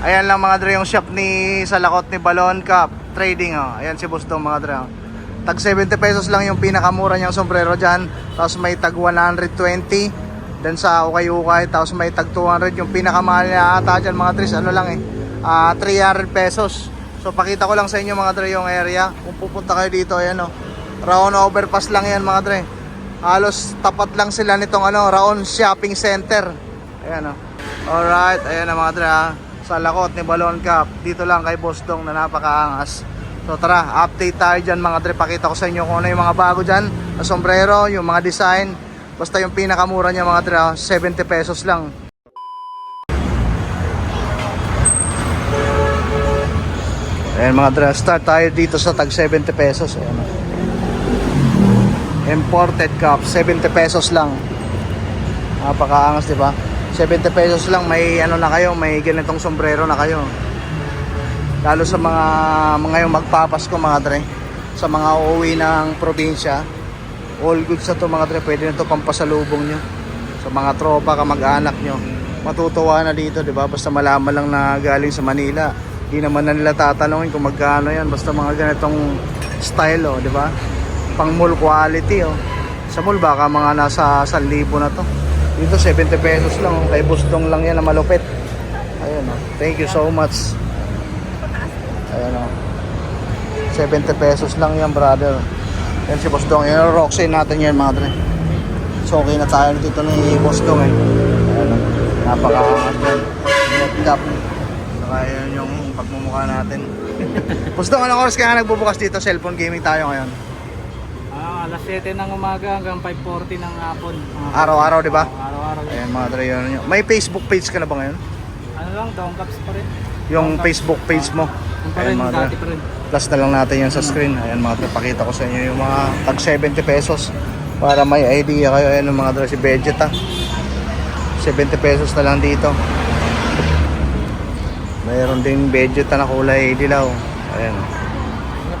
Ayan lang mga dre yung shop ni sa lakot ni Balon Cup Trading oh. Ayan si Bustong mga dre. oh. Tag 70 pesos lang yung pinakamura niyang sombrero diyan. Tapos may tag 120. Then sa ukay-ukay tapos may tag 200 yung pinakamahal niya ata diyan mga dre. Ano lang eh. ah 300 pesos. So pakita ko lang sa inyo mga dre yung area. Kung pupunta kayo dito ayan oh. Round overpass lang yan mga dre. Halos tapat lang sila nitong ano, Raon Shopping Center. Ayan oh. Alright, ayan na mga dre ha. Sa lakot ni Balon Cup. Dito lang kay Boss Dong na napakaangas. So tara, update tayo dyan mga dre. Pakita ko sa inyo kung ano yung mga bago dyan. Na sombrero, yung mga design. Basta yung pinakamura niya mga dre, ha, 70 pesos lang. Ayan mga dre, start tayo dito sa tag 70 pesos. Ayan. Imported cup, 70 pesos lang. Napakaangas, di ba? 70 pesos lang, may ano na kayo, may ganitong sombrero na kayo. Lalo sa mga mga yung magpapasko mga dre, sa mga uuwi ng probinsya. All goods sa to mga dre, pwede na to pampasalubong nyo. Sa mga tropa, kamag-anak nyo. Matutuwa na dito, di ba? Basta malaman lang na galing sa Manila. Di naman na nila tatanungin kung magkano yan. Basta mga ganitong style, oh, di ba? Pang mall quality, oh. Sa mall baka mga nasa 1,000 na to. Dito 70 pesos lang. Kay Bustong lang yan na malupit. Ayun, oh. Thank you so much. Ayun, oh. 70 pesos lang yan, brother. Yan si Bustong. Yan, Roxy natin yan, mga dre. So, okay na tayo dito ni Bustong, eh. Ayun. Napakaangat yan. Net cap. Saka yan yung pagmumukha natin. Bustong, anong oras kaya nagbubukas dito? Cellphone gaming tayo ngayon. Alas 7 ng umaga hanggang 5.40 ng hapon. Araw-araw, di ba? Araw-araw. Ayan, mga yun, yun. May Facebook page ka na ba ngayon? Ano lang, down caps pa rin. Yung Down. Facebook page mo. Yung pa Ayan, mga dati pa rin. Plus na lang natin yan sa screen. Ayan mga dre, pakita ko sa inyo yung mga tag 70 pesos para may idea kayo. Ayan mga dre, si Vegeta. 70 pesos na lang dito. Mayroon ding Vegeta na kulay dilaw. Ayan. Kayo?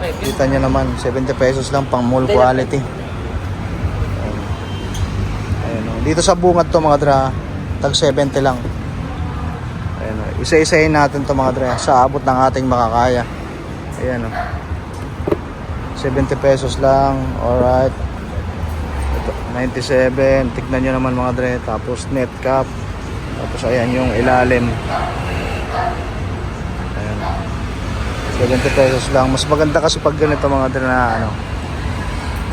Kita nyo naman, 70 pesos lang pang mall quality. Ayan. Ayan, oh. Dito sa bungad to mga dra, tag 70 lang. Ayan, oh. isa-isahin natin to mga dra sa abot ng ating makakaya. Ayan oh. 70 pesos lang, alright. Ito, 97, tignan nyo naman mga dre. Tapos net cap. Tapos ayan yung ilalim. Ayan. 70 pesos lang. Mas maganda kasi pag ganito mga dre na ano,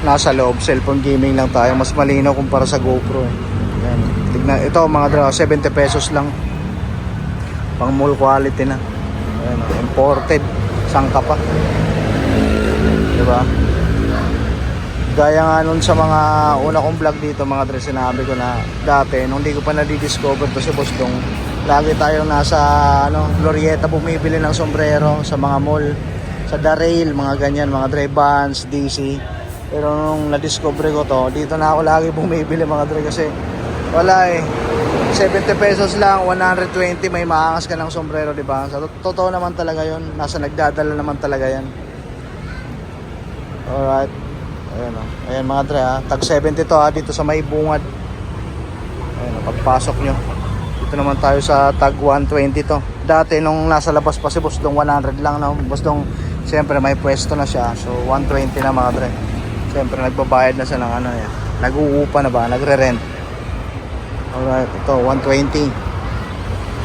nasa loob, cellphone gaming lang tayo. Mas malinaw kumpara sa GoPro. Eh. Ito mga dre, 70 pesos lang. Pang mall quality na. Ayan, imported. Sangka pa. Diba? Gaya nga nun sa mga una kong vlog dito mga dre, sinabi ko na dati, nung hindi ko pa na-discover to si Bostong, lagi tayong nasa ano, Glorieta bumibili ng sombrero sa mga mall, sa The Rail, mga ganyan, mga dre Vans, DC. Pero nung na-discover ko to, dito na ako lagi bumibili mga dre kasi wala eh. 70 pesos lang, 120 may maangas ka ng sombrero, di ba? Sa to- totoo naman talaga 'yon. Nasa nagdadala naman talaga 'yan. Alright. Ayan o. Ayan mga dre ha. Tag 70 to ha. Dito sa may bungad. Ayan o. Pagpasok nyo. Dito naman tayo sa tag 120 to. Dati nung nasa labas pa si Boss Dong 100 lang no. Boss Dong siyempre may pwesto na siya. So 120 na mga dre. Siyempre nagbabayad na siya ng ano yan. Nag-uupa na ba? Nagre-rent. Alright. Ito 120.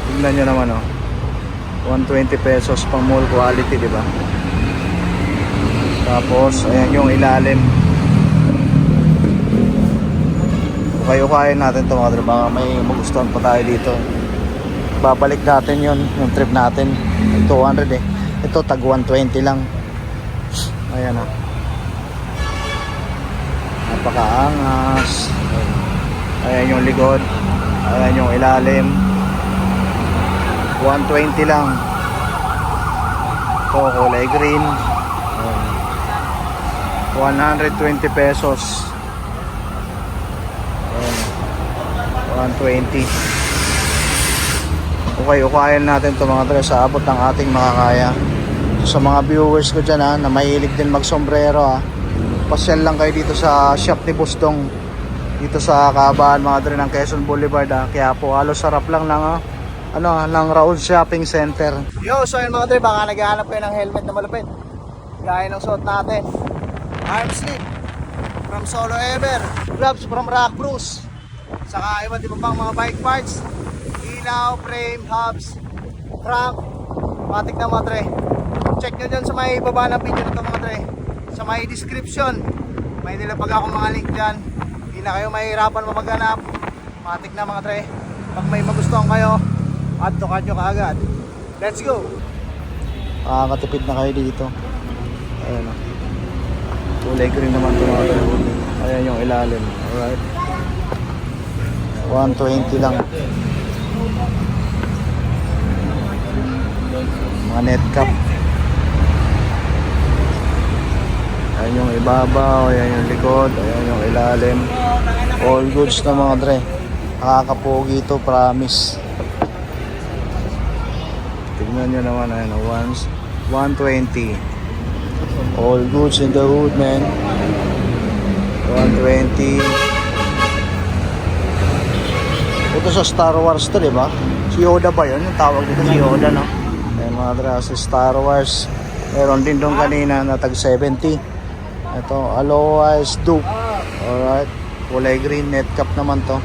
Tignan nyo naman o. 120 pesos pang mall quality, di ba? Tapos, ayan yung ilalim. Ukay-ukayin natin ito mga. Baka may magustuhan pa tayo dito. Babalik natin yun, yung trip natin. 200 eh. Ito, tag 120 lang. Ayan ah. Napakaangas. Ayan yung likod. Ayan yung ilalim. 120 lang. Ito, kulay green. Ayan. 120 pesos. 120. Okay, ukayan natin to mga dre sa abot ng ating makakaya. So, sa mga viewers ko dyan ha, na mahilig din mag-sombrero ha, pasyal lang kayo dito sa shop ni Bustong. Dito sa Kaabaan mga dre ng Quezon Boulevard ha. Kaya po, halos sarap lang ng ha, ano, ng Raul Shopping Center. Yo, so yun mga dre, baka naghahanap kayo ng helmet na malupit. Gaya ng suot natin. Arm sleeve from Solo Ever. Gloves from Rock Bruce. Saka iba't iba pang mga bike parts. Ilaw, frame, hubs, crank. Matik na mga dre. Check nyo dyan sa may baba ng video na to mga dre. Sa may description. May nilapag akong mga link dyan. Hindi na kayo mahihirapan mamaghanap. Matik na mga dre. Pag may magustuhan kayo, to cart nyo kaagad. Let's go! Makakatipid na kayo dito. Ayan o. Kulay green naman ito mga dre. Ayan yung ilalim. Alright. 120 lang. Mga net cap. Ayan yung ibabaw, ayan yung likod, ayan yung ilalim. All goods na mga dre. Nakakapogi ito, promise. Tignan nyo naman, ayan, once, 120. All goods in the hood, man. 120. Ito sa Star Wars to, di ba? Si Yoda ba yun? Yung tawag dito si Yoda, no? Ayan mga dre, si Star Wars. Meron din doon kanina na tag 70. Ito, Alois Duke. Alright. Kulay green, net cap naman to.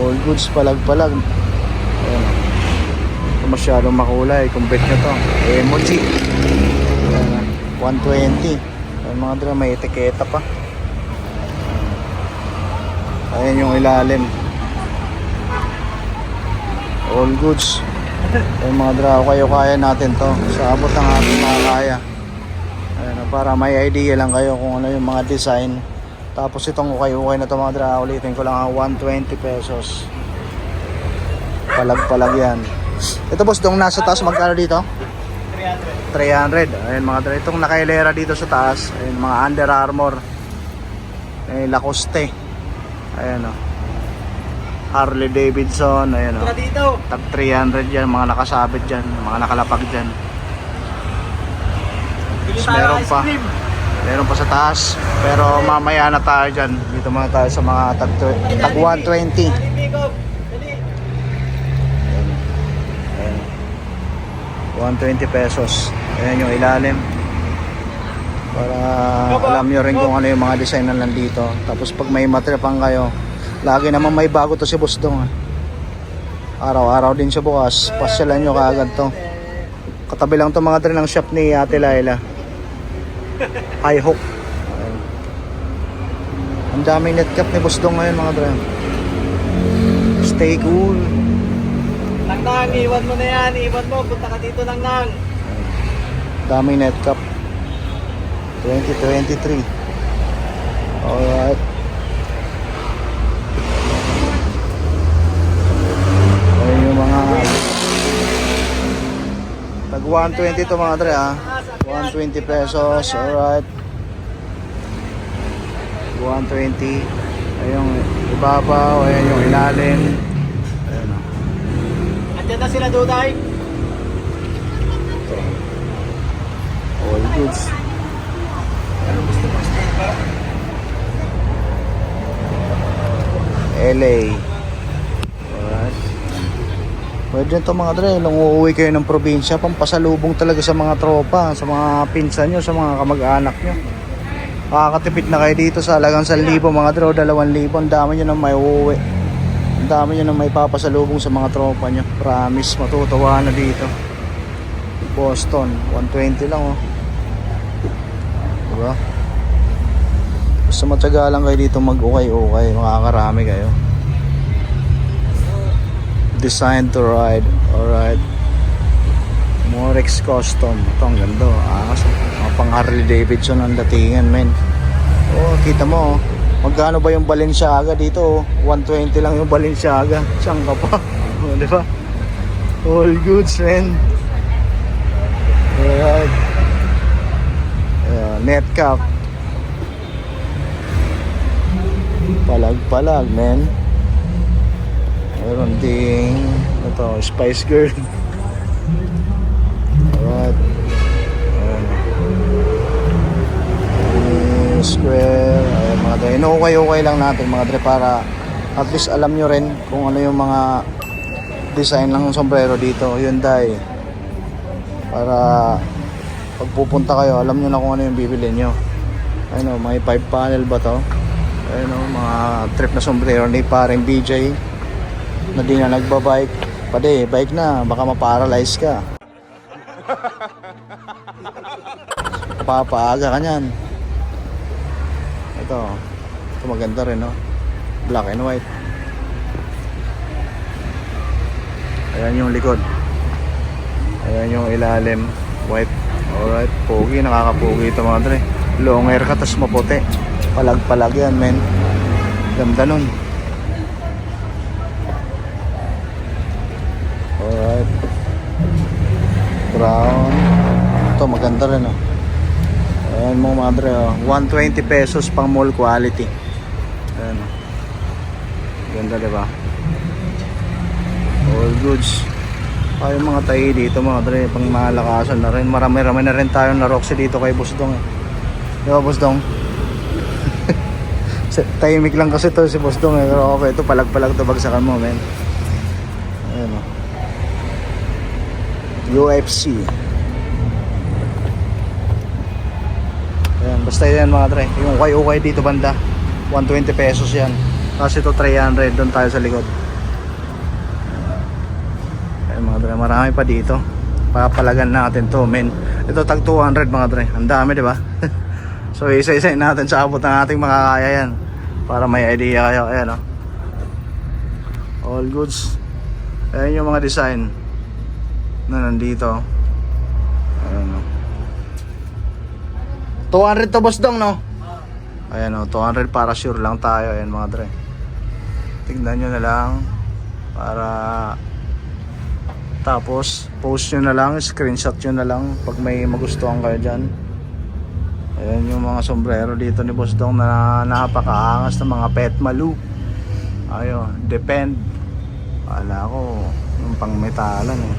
All goods, palag-palag. Ayan. Ito masyadong makulay. Kumpit nyo to. Emoji. Ayan. 120. Ayan mga dre, may etiketa pa. Ayan yung ilalim. All goods. Ayan mga draw, kayo kaya natin to. Sa abot ng ating mga kaya. Ayan, para may idea lang kayo kung ano yung mga design. Tapos itong ukay-ukay na to mga draw, ulitin ko lang ang 120 pesos. Palag-palag yan. Ito boss, itong nasa taas magkano dito? 300. Ayan mga draw. Itong nakailera dito sa taas. Ayan mga Under Armour. Ayan, Lacoste. Ayan o. Harley Davidson. Ayan o. Tara dito. Tag 300 yan, mga nakasabit dyan, mga nakalapag dyan. Tapos meron pa. Meron pa sa taas, pero mamaya na tayo dyan. Dito muna tayo sa mga tag, tag 120. Dali, Bicop. Dali. Ayan. 120 pesos. Ayan yung ilalim. Para alam nyo rin kung ano yung mga design na nandito. Tapos pag may matrepang kayo, lagi naman may bago to si Boss Dong. ah. Araw-araw din siya bukas. Pasyalan nyo kaagad to. Katabi lang to mga dre ng shop ni Ate Laila. High Hook. Ang daming net cap ni Boss Dong ngayon mga dre. Stay cool. Nang nang, iwan mo na yan. Iwan mo. Punta ka dito nang nang. Daming net cap. 2023. Alright. Ayun yung mga Tag 120 to mga dre ah. 120 pesos. Alright. 120. Ayun yung ibabaw. Ayun yung ilalim. Ayun oh. Andiyan na sila, Duday. All goods. LA. Alright. Pwede ito mga dre, nung uuwi kayo ng probinsya, pampasalubong talaga sa mga tropa, sa mga pinsan nyo, sa mga kamag-anak nyo. Makakatipid na kayo dito sa halagang 1,000 mga dre, o 2,000, ang dami nyo na may uuwi. Ang dami nyo na may papasalubong sa mga tropa nyo. Promise, matutuwa na dito. Boston, 120 lang oh. Diba? Basta matyaga lang kayo dito mag-ukay-ukay, makakarami kayo. Designed to ride, alright. Morex Custom, ito ang ganda, oh. angas. Mga pang Harley Davidson ang datingan, men. Oh, kita mo, oh. magkano ba yung Balenciaga dito? Oh? 120 lang yung Balenciaga. Saan ka pa? Oh, di ba? All goods, man. Alright. Ayan, net cap. Palag-palag, men. Meron ding ito, Spice Girl. Alright. Square. Ayan, mga dre. Inukay-ukay lang natin mga dre para At least alam nyo rin kung ano yung mga design ng sombrero dito. Hyundai. Para pag pupunta kayo, alam nyo na kung ano yung bibili nyo. Ayun o, may 5 panel ba to? Ayun o, mga trip na sombrero ni parang BJ na di na nagbabike. Pade, bike na, baka maparalyze ka. Papaaga ka niyan. Ito, ito maganda rin no. Black and white. Ayan yung likod. Ayan yung ilalim. White. Alright. Pogi. Nakakapogi ito mga dre. Long hair ka tas maputi. Palag-palag yan men. Ganda nun. Alright. Brown. Ito maganda rin oh. Ayan mga madre oh. 120 pesos pang mall quality. Ayan. Ganda diba? All goods. Ay mga tayo dito mga dre, pang malakasan na rin. Marami-rami na rin tayo na Roxy dito kay Busdong eh. Di ba Busdong? Tahimik lang kasi to si Busdong eh. Pero okay, ito palag-palag to bagsakan mo men. Ayan o. UFC. Ayan, basta yan mga dre. Yung ukay-ukay dito banda. 120 pesos yan. Kasi ito 300 doon tayo sa likod. Ayan mga dre, marami pa dito. Papalagan natin to, men. Ito tag 200 mga dre. Ang dami, di ba? so isa-isa natin sa abot ng ating makakaya yan. Para may idea kayo. Ayan oh. All goods. Ayan yung mga design na nandito. Ayan oh. 200 to boss dong no? Ayan o, 200 para sure lang tayo. Ayan mga dre. Tignan nyo na lang. Para tapos post nyo na lang, screenshot nyo na lang pag may magustuhan kayo dyan. Ayan yung mga sombrero dito ni Boss Dong na napakaangas ng mga pet malu. Ayo, depend. Wala ko yung pang metalan eh.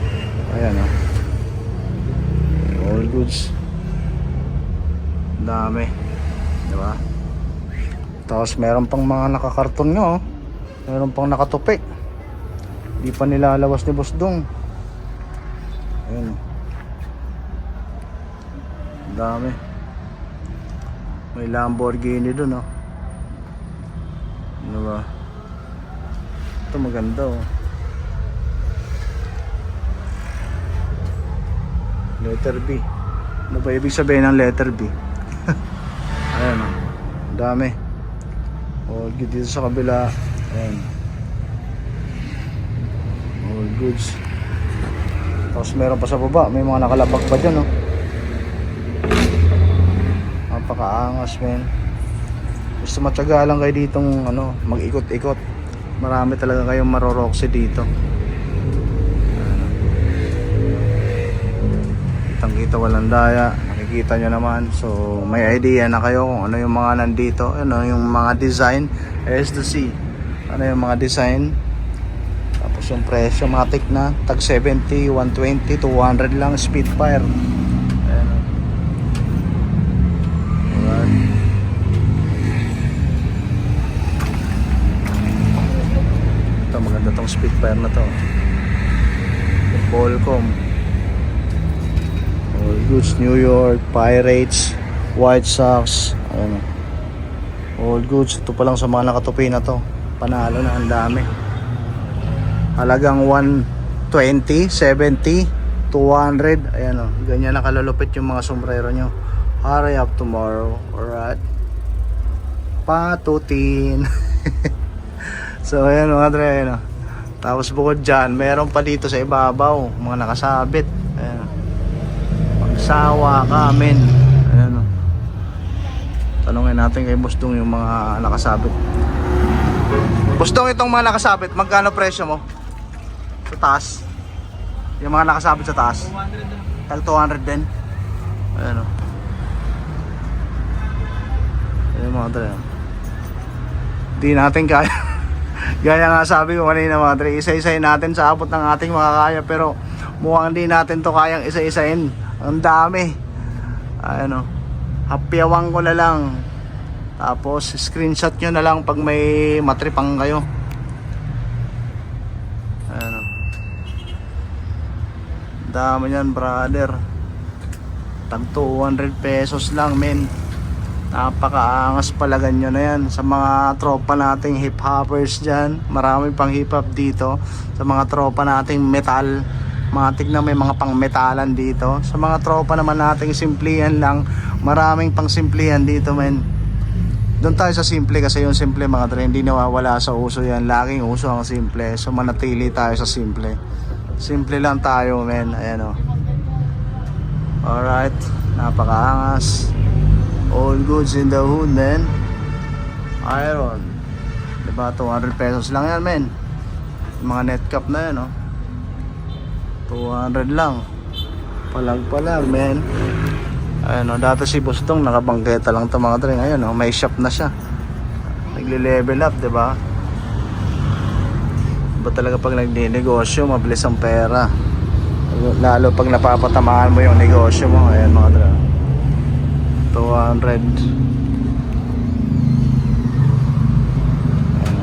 Ayan o. All goods. Dami. Di ba? Tapos meron pang mga nakakarton nyo. oh. Meron pang nakatupi. Di pa nilalabas ni Boss Dong. Ayan. oh. Dami. May Lamborghini dun oh. Ano ba? Ito maganda oh. Letter B. Ano ba ibig sabihin ng letter B? Ayan oh. Dami. All good dito sa kabila. Ayan. All goods. Tapos meron pa sa baba. May mga nakalabag pa dyan oh. Napakaangas men. Gusto matyaga lang kayo ditong ano, mag-ikot-ikot. Marami talaga kayong maroroksi dito. Kitang kita walang daya. Nakikita nyo naman. So may idea na kayo kung ano yung mga nandito. Ano yung mga design. As to see. Ano yung mga design. Tapos yung presyo matik na. Tag 70, 120, 200 lang. Speedfire. Ayan. Alright. Ito maganda Spitfire na to. Qualcomm. All goods New York, Pirates, White Sox. Ayan. All goods. Ito pa lang sa mga nakatupi na to. Panalo na ang dami. Halagang 120, 70, 200. Ayan o. Ganyan na kalalupit yung mga sombrero nyo. Hurry up tomorrow. Alright. Patutin. so ayan mga dre. Ayan, o. Tapos bukod dyan, meron pa dito sa ibabaw. Mga nakasabit. Ayan. Pagsawa ka, men. Ayan o. Tanungin natin kay Bustong yung mga nakasabit. Bustong itong mga nakasabit, magkano presyo mo? Sa taas. Yung mga nakasabit sa taas. 200 Tag 200 din. Ayan o. Ayan mga dre. Di natin kaya. Gaya nga sabi ko kanina mga tre, isa-isayin natin sa abot ng ating makakaya pero mukhang hindi natin to kayang isa-isayin. Ang dami. Ano, hapyawang ko na lang. Tapos screenshot nyo na lang pag may matripang kayo. Ano. Dami yan brother. Tag 200 pesos lang men. Napakaangas pala ganyan na yan sa mga tropa nating hip hoppers dyan. Marami pang hip hop dito. Sa mga tropa nating metal. Mga tignan may mga pang metalan dito. Sa mga tropa naman nating simplihan lang. Maraming pang simplihan dito men. Doon tayo sa simple kasi yung simple mga dre hindi nawawala sa uso yan. Laging uso ang simple. So manatili tayo sa simple. Simple lang tayo men. Ayan o. Alright. Napakaangas. All goods in the hood men. Iron. Diba 200 pesos lang yan men. Mga net cap na yan oh. 200 lang. Palag-palag men. Ayun o, dati si Bustong nakabangketa lang to mga dre. Ngayon o, may shop na siya. Nagle-level up, di ba? Talaga pag nagdi-negosyo, mabilis ang pera. Lalo pag napapatamaan mo yung negosyo mo. Ayan mga dre. 200. Ayan,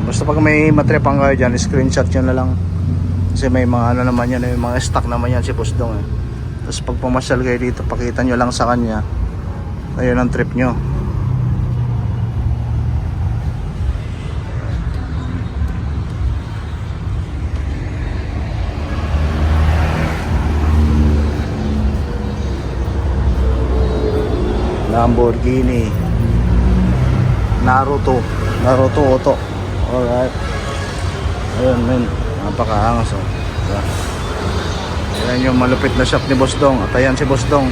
Basta pag may matrepang kayo dyan, screenshot nyo na lang. Kasi may mga ano naman yan, may mga stock naman yan si Bustong eh. Tapos pag pumasyal kayo dito, pakita nyo lang sa kanya. Ayun ang trip nyo. Lamborghini. Naruto. Naruto Auto. Alright. Ayun men. Napakaangas oh. Diba? Ayan yung malupit na shop ni Boss Dong. At ayan si Boss Dong.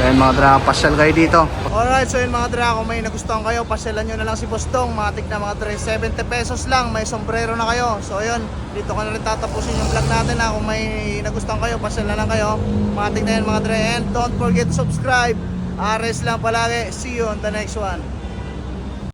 Ayan mga dra, pasyal kayo dito. Alright, so yun mga dra, kung may nagustuhan kayo, pasyalan nyo na lang si Boss Dong. Matik na mga dra, 70 pesos lang, may sombrero na kayo. So yun, dito ko na rin tatapusin yung vlog natin ha. Kung may nagustuhan kayo, pasyal na lang kayo. Matik na yun mga dra. And don't forget to subscribe. Ares lang palagi. See you on the next one.